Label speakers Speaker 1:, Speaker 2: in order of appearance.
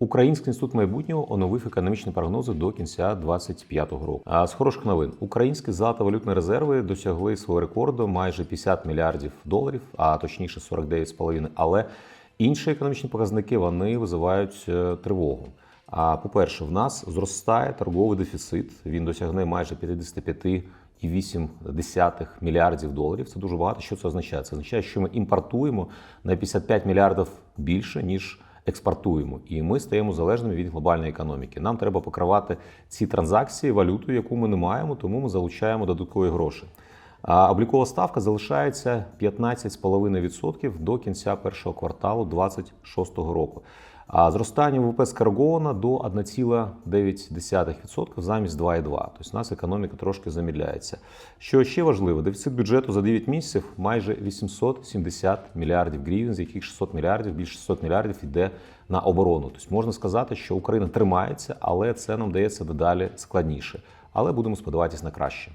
Speaker 1: Український інститут майбутнього оновив економічні прогнози до кінця 2025 року. А з хороших новин українські золотовалютні резерви досягли свого рекорду майже 50 мільярдів доларів, а точніше 49,5. Але інші економічні показники вони визивають е, тривогу. А по-перше, в нас зростає торговий дефіцит. Він досягне майже 55,8 мільярдів доларів. Це дуже багато. Що це означає? Це означає, що ми імпортуємо на 55 мільярдів більше ніж експортуємо, і ми стаємо залежними від глобальної економіки. Нам треба покривати ці транзакції валютою, яку ми не маємо, тому ми залучаємо додаткові гроші. А облікова ставка залишається 15,5% до кінця першого кварталу 2026 року. А зростання ВВП скориговано до 1,9% замість 2,2%. Тобто у нас економіка трошки замідляється. Що ще важливо, дефіцит бюджету за 9 місяців майже 870 мільярдів гривень, з яких 600 мільярдів, більше 600 мільярдів йде на оборону. Тобто можна сказати, що Україна тримається, але це нам дається дедалі складніше. Але будемо сподіватися на краще.